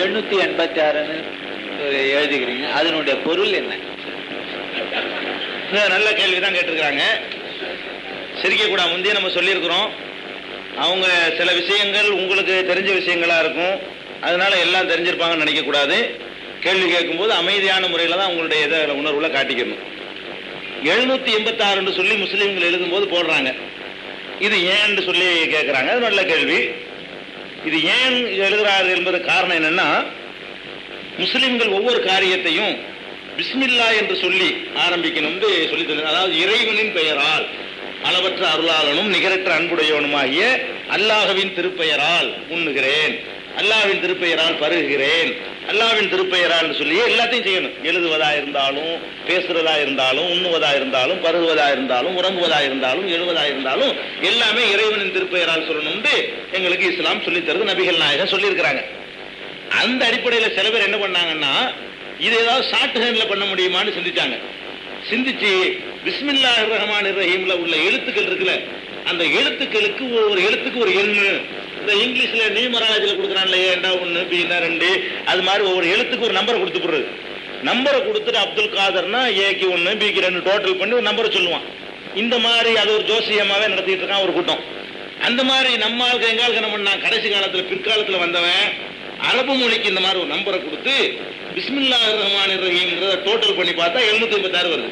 எழுநூத்தி எண்பத்தி ஆறுன்னு எழுதிக்கிறீங்க. அதனுடைய பொருள் என்ன? நல்ல கேள்வி தான் கேட்டிருக்கிறாங்க. சிரிக்க கூட முந்தைய நம்ம சொல்லியிருக்கிறோம். அவங்க சில விஷயங்கள் உங்களுக்கு தெரிஞ்ச விஷயங்களா இருக்கும். அதனால எல்லாம் தெரிஞ்சிருப்பாங்கன்னு நினைக்கக்கூடாது. கேள்வி கேட்கும்போது அமைதியான முறையில் தான் உங்களுடைய இதை உணர்வுல காட்டிக்கணும். எழுநூத்தி எண்பத்தாறுன்னு சொல்லி முஸ்லீம்கள் எழுதும்போது போடுறாங்க. இது ஏன்னு சொல்லி கேட்குறாங்க. அது நல்ல கேள்வி. இது ஏன் எழுதுறாரு என்பது காரணம் என்னன்னா முஸ்லிம்கள் ஒவ்வொரு காரியத்தையும் பிஸ்மில்லா என்று சொல்லி ஆரம்பிக்கணும்னு சொல்லி தந்தாங்க அதாவது இறைவனின் பெயரால் அளவற்ற அருளாளனும் நிகரற்ற அன்புடையவனுமாகிய அல்லாஹவின் திருப்பெயரால் உண்ணுகிறேன். அல்லாவின் திருப்பெயரால் பருகுகிறேன். அல்லாவின் திருப்பெயரால் சொல்லியே எல்லாத்தையும் செய்யணும். எழுதுவதா இருந்தாலும் பேசுறதா இருந்தாலும் உண்ணுவதா இருந்தாலும் பருகுவதா இருந்தாலும் உறங்குவதா இருந்தாலும் எழுவதா இருந்தாலும் எல்லாமே இறைவனின் திருப்பெயரால் சொல்லணும்னு எங்களுக்கு இஸ்லாம் சொல்லி தருது நபிகள் நாயகம் சொல்லியிருக்கிறாங்க. அந்த அடிப்படையில சில பேர் என்ன பண்ணாங்கன்னா இது ஏதாவது ஷார்ட் ஹேண்ட்ல பண்ண முடியுமான்னு சிந்திச்சாங்க. சிந்திச்சு பிஸ்மில்லா ரஹ்மான் ரஹீம்ல உள்ள எழுத்துக்கள் இருக்குல்ல அந்த எழுத்துக்களுக்கு ஒரு எழுத்துக்கு ஒரு எண்ணு இந்த இங்கிலீஷ்ல நியூமராலஜியில் கொடுக்குறான்ல ஏண்டா ஒன்று பின்னா ரெண்டு? அது மாதிரி ஒவ்வொரு எழுத்துக்கு ஒரு நம்பரை கொடுத்து போடுறது. நம்பரை கொடுத்துட்டு அப்துல் காதர்னா ஏக்கு ஒன்று பிக்கு ரெண்டு டோட்டல் பண்ணி ஒரு நம்பரை சொல்லுவான். இந்த மாதிரி அது ஒரு ஜோசியமாகவே நடத்திட்டு இருக்கான் ஒரு கூட்டம். அந்த மாதிரி நம்ம ஆளுக்கு எங்க ஆளுக்கு என்ன பண்ணான் கடைசி காலத்துல பிற்காலத்துல வந்தவன் அரபு மொழிக்கு இந்த மாதிரி ஒரு நம்பரை கொடுத்து பிஸ்மில்லா ரஹ்மான் ரஹீம்ங்கிறத டோட்டல் பண்ணி பார்த்தா எழுநூத்தி ஐம்பத்தாறு வருது.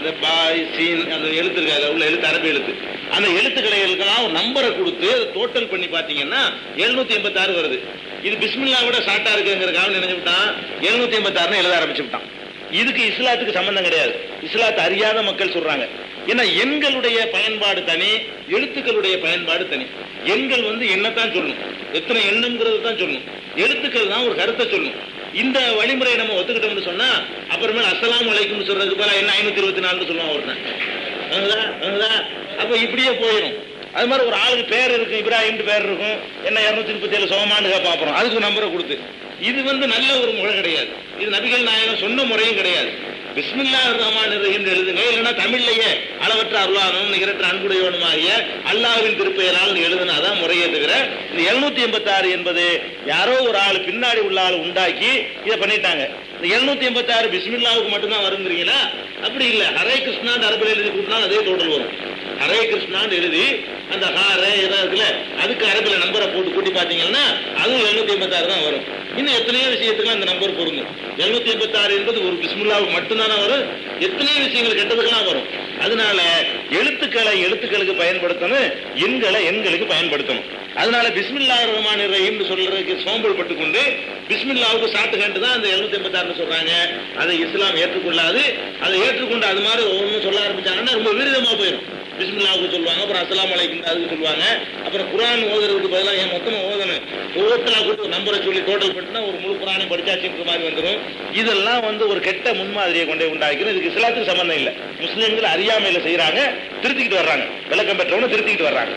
இந்த பாய் சீன் அந்த எழுத்து உள்ள எழுத்து அரபு எழுத்து. அந்த எழுத்துக்கடைகளுக்கெல்லாம் ஒரு நம்பரை கொடுத்து டோட்டல் பண்ணி பார்த்தீங்கன்னா எழுநூத்தி எண்பத்தாறு வருது. இது பிஸ்மில்லா விட ஷார்ட்டா இருக்குங்கிறக்காக நினைச்சுட்டான் எழுநூத்தி எண்பத்தாறுன்னு எழுத ஆரம்பிச்சு விட்டான் இதுக்கு இஸ்லாத்துக்கு சம்பந்தம் கிடையாது. இஸ்லாத்தை அறியாத மக்கள் சொல்றாங்க. ஏன்னா எண்களுடைய பயன்பாடு தனி எழுத்துக்களுடைய பயன்பாடு தனி. எண்கள் வந்து என்னத்தான் சொல்லணும் எத்தனை எண்ணுங்கிறது தான் சொல்லணும் எழுத்துக்கள் தான் ஒரு கருத்தை சொல்லணும் இந்த வழிமுறையை நம்ம ஒத்துக்கிட்டோம்னு சொன்னா அப்புறமே அஸ்ஸலாமு அலைக்கும் சொல்றதுக்கு போல என்ன ஐநூத்தி இருபத்தி நாலுன்னு சொல்லுவான் ஒருத்தன். அப்ப இப்படியே போயிடும் அது மாதிரி ஒரு ஆளுக்கு பேர் இருக்கும் இப்ராஹிம் பேர் இருக்கும். என்ன இருநூத்தி முப்பத்தி ஏழு சோமான்னு பாப்புறோம் அதுக்கு நம்பரை கொடுத்து. இது வந்து நல்ல ஒரு முறை கிடையாது. இது நபிகள் நாயகம் சொன்ன முறையும் கிடையாது. பிஸ்மில்லா ரஹ்மான் ரஹீம் எழுதுங்க. இல்லைன்னா தமிழ்லையே அளவற்ற அருளானும் நிகரற்ற அன்புடையவனுமாகிய அல்லாஹ்வின் திருப்பெயரால் எழுதுனாதான் முறையே தவிர இந்த எழுநூத்தி எண்பத்தாறு என்பது யாரோ ஒரு ஆள் பின்னாடி உள்ள ஆள் உண்டாக்கி இதை பண்ணிட்டாங்க. இந்த எழுநூத்தி எண்பத்தாறு பிஸ்மில்லாவுக்கு மட்டும்தான் வருங்கிறீங்களா அப்படி இல்லை. ஹரே கிருஷ்ணான்னு அரபில் எழுதி கூட்டினாலும் அதே தொடர் வரும். ஹரே கிருஷ்ணான்னு எழுதி அந்த ஹாரே ஏதாவது இருக்குல்ல அதுக்கு அரபில் நம்பரை போட்டு கூட்டி பார்த்தீங்கன்னா அதுவும் எழுநூத்தி எண்பத்தாறு தான் வரும். இன்னும் எத்தனையோ விஷயத்துக்கு அந்த நம்பர் பொருந்தும். எழுநூத்தி எண்பத்தாறு என்பது ஒரு பிஸ்மில்லாவுக்கு மட்டும்தானே வரும். எத்தனையோ விஷயங்கள் கெட்டதுக்கெல்லாம் வரும். அதனால எழுத்துக்களை எழுத்துக்களுக்கு பயன்படுத்தணும் எண்களை எண்களுக்கு பயன்படுத்தணும். அதனால பிஸ்மில்லா ரஹ்மான் ரஹீம்னு சொல்றதுக்கு சோம்பல் பட்டுக்கொண்டு பிஸ்மில்லாவுக்கு சாட்டு கண்டு தான் அந்த எழுநூத்தி எண்பத்தாறுன்னு சொல்றாங்க. அதை இஸ்லாம் ஏற்றுக்கொள்ளாது. அதை ஏற்றுக்கொண்டு அது மாதிரி ஒவ்வொன்றும் சொல்ல ஆரம்பிச்சாங்கன்னா ரொம்ப விரிதமா போயிடும் பிஸ்மில்லாவுக்கு சொல்லுவாங்க அப்புறம் அஸ்லாம் அலைக்கும் அதுக்கு சொல்லுவாங்க. அப்புறம் குரான் ஓதுறதுக்கு பதிலாக ஏன் மொத்தமாக ஓதணும்? டோட்டலாக ஒரு நம்பரை சொல்லி டோட்டல் பண்ணினா ஒரு முழு குரானை படிச்சாச்சுன்ற மாதிரி வந்துடும். இதெல்லாம் வந்து ஒரு கெட்ட முன்மாதிரியை கொண்டே உண்டாக்கணும் இதுக்கு இஸ்லாத்துக்கு சம்மந்தம் இல்லை. முஸ்லீம்கள் அறியாமையில் செய்கிறாங்க திருத்திக்கிட்டு வர்றாங்க. விளக்கம் பெற்றவங்க திருத்திக்கிட்டு வர்றாங்க.